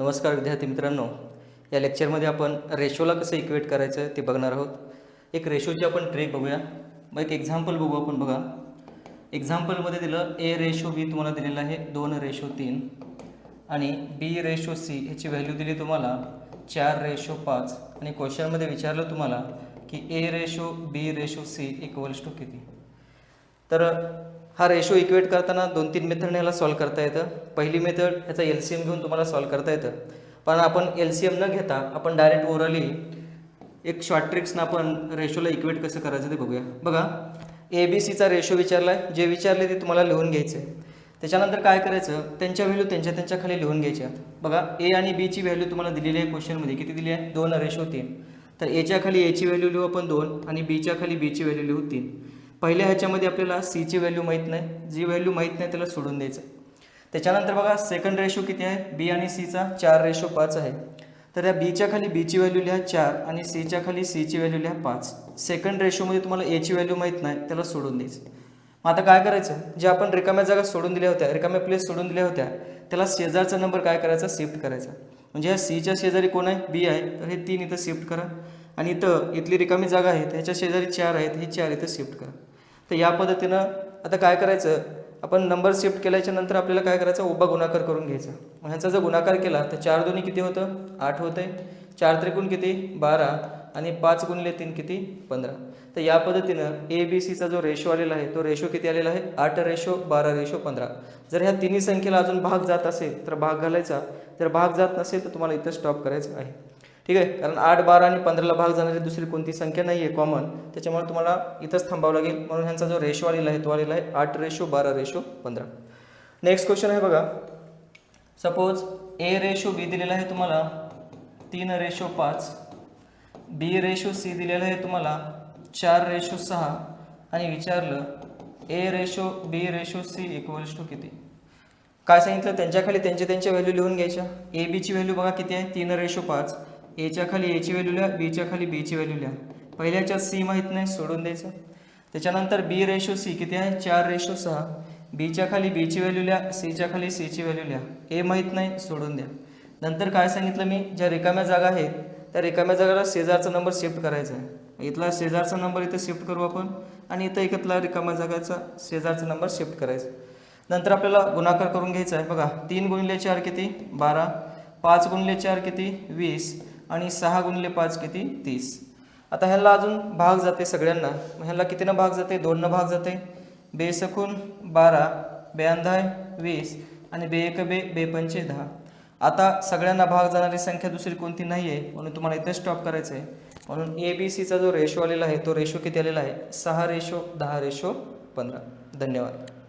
नमस्कार विद्यार्थी मित्रांनो. या लेक्चरमध्ये आपण रेशोला कसं इक्वेट करायचं ते बघणार आहोत. एक रेशोची आपण ट्रेक बघूया. मग एक एक्झाम्पल बघू आपण बघा. एक्झाम्पलमध्ये दिलं ए रेशो बी तुम्हाला दिलेलं आहे. दोन रेशो तीन. आणि बी रेशो सी ह्याची व्हॅल्यू दिली तुम्हाला चार रेशो पाच. आणि क्वेश्चनमध्ये विचारलं तुम्हाला की A ratio B ratio C equals to किती? तर हा रेशो इक्वेट करताना दोन तीन मेथडने ह्याला सॉल्व करता येतं. पहिली मेथड ह्याचा एल सी एम घेऊन तुम्हाला सॉल्व करता येतं. पण आपण एल सी एम न घेता आपण डायरेक्ट ओरली एक शॉर्ट ट्रिक्सनं आपण रेशोला इक्वेट कसं करायचं ते बघूया. बघा ए बी सीचा रेशो विचारला आहे जे विचारले ते तुम्हाला लिहून घ्यायचं. आहे त्याच्यानंतर काय करायचं? त्यांच्या व्हॅल्यू त्यांच्या त्यांच्या खाली लिहून घ्यायच्या. बघा ए आणि बीची व्हॅल्यू तुम्हाला दिलेली आहे क्वेश्चनमध्ये किती दिली आहे? दोन रेशो तीन. तर एच्या खाली एची व्हॅल्यू लिहू आपण दोन आणि बीच्या खाली बीची व्हॅल्यू लिहू तीन. पहिल्या ह्याच्यामध्ये आपल्याला सीची व्हॅल्यू माहीत नाही. जी व्हॅल्यू माहीत नाही त्याला सोडून द्यायचं. त्याच्यानंतर बघा सेकंड रेशो किती आहे? बी आणि सीचा चार रेशो पाच आहे. तर या बीच्या खाली बीची व्हॅल्यू लिहा चार आणि सीच्या खाली सीची व्हॅल्यू लिहा पाच. सेकंड रेशोमध्ये तुम्हाला एची व्हॅल्यू माहीत नाही त्याला सोडून द्यायचं. मग आता काय करायचं? जे आपण रिकाम्या जागा सोडून दिल्या होत्या रिकाम्या प्लेस सोडून दिल्या होत्या त्याला शेजारचा नंबर काय करायचा? शिफ्ट करायचा. म्हणजे ह्या सीच्या शेजारी कोण आहे? बी आहे. तर हे तीन इथं शिफ्ट करा. आणि इथं इथली रिकामी जागा आहे त्याच्या शेजारी चार आहेत हे चार इथं शिफ्ट करा. तर या पद्धतीनं आता काय करायचं? आपण नंबर शिफ्ट केल्याच्यानंतर आपल्याला काय करायचं? उभा गुणाकार करून घ्यायचा. मग ह्याचा जर गुणाकार केला तर चार दोन्ही किती होतं? आठ होतं आहे चार त्रिकोण किती? बारा. आणि पाच गुणले तीन किती? पंधरा. तर या पद्धतीनं ए बी सीचा जो रेशो आलेला आहे तो रेशो किती आलेला आहे? आठ रेशो बारा रेशो पंधरा. जर ह्या तिन्ही संख्येला अजून भाग जात असेल तर भाग घालायचा. जर भाग जात नसेल तर तुम्हाला इथं स्टॉप करायचं आहे. ठीक आहे? कारण आठ बारा आणि पंधराला भाग जाणारी दुसरी कोणती संख्या नाही आहे कॉमन त्याच्यामुळे तुम्हाला इथंच थांबावं लागेल. म्हणून ह्यांचा जो रेशो आलेला आहे तो आलेला आहे आठ रेशो बारा रेशो पंधरा. नेक्स्ट क्वेश्चन आहे बघा. सपोज ए रेशो बी दिलेला आहे तुम्हाला तीन रेशो पाच. बी रेशो सी दिलेला आहे तुम्हाला चार रेशो सहा. आणि विचारलं A ratio B ratio C equals to किती? काय सांगितलं? त्यांच्याखाली त्यांच्या त्यांच्या व्हॅल्यू लिहून घ्यायच्या. ए बीची व्हॅल्यू बघा किती आहे? तीन रेशो पाच. एच्या खाली एची व्हॅल्यू लिहा बीच्या खाली बीची व्हॅल्यू लिहा. पहिल्याच्यात सी माहीत नाही सोडून द्यायचं. त्याच्यानंतर बी रेशो सी किती आहे? चार रेशो सहा. बीच्या खाली बीची व्हॅल्यू लिहा सीच्या खाली सीची व्हॅल्यू लिहा. ए माहीत नाही सोडून द्या. नंतर काय सांगितलं मी? ज्या रिकाम्या जागा आहेत त्या रिकाम्या जागाला शेजारचा नंबर शिफ्ट करायचा आहे. इथला शेजारचा नंबर इथं शिफ्ट करू आपण आणि इथं इकतला रिकाम्या जागाचा शेजारचा नंबर शिफ्ट करायचा. नंतर आपल्याला गुणाकार करून घ्यायचा आहे. बघा तीन गुणिले चार किती? बारा. पाच गुणिले चार किती? वीस. आणि सहा गुणिले पाच किती? तीस. आता ह्याला अजून भाग जाते सगळ्यांना. मग ह्याला कितीनं भाग जाते? दोननं भाग जाते. बेसखून बारा बेअंधाय वीस आणि बे एक बे बेपंचे दहा. आता सगळ्यांना भाग जाणारी संख्या दुसरी कोणती नाही आहे म्हणून तुम्हाला इथे स्टॉप करायचं आहे म्हणून ए बी सीचा जो रेशो आलेला आहे तो रेशो किती आलेला आहे? सहा रेशो दहा रेशो पंधरा. धन्यवाद.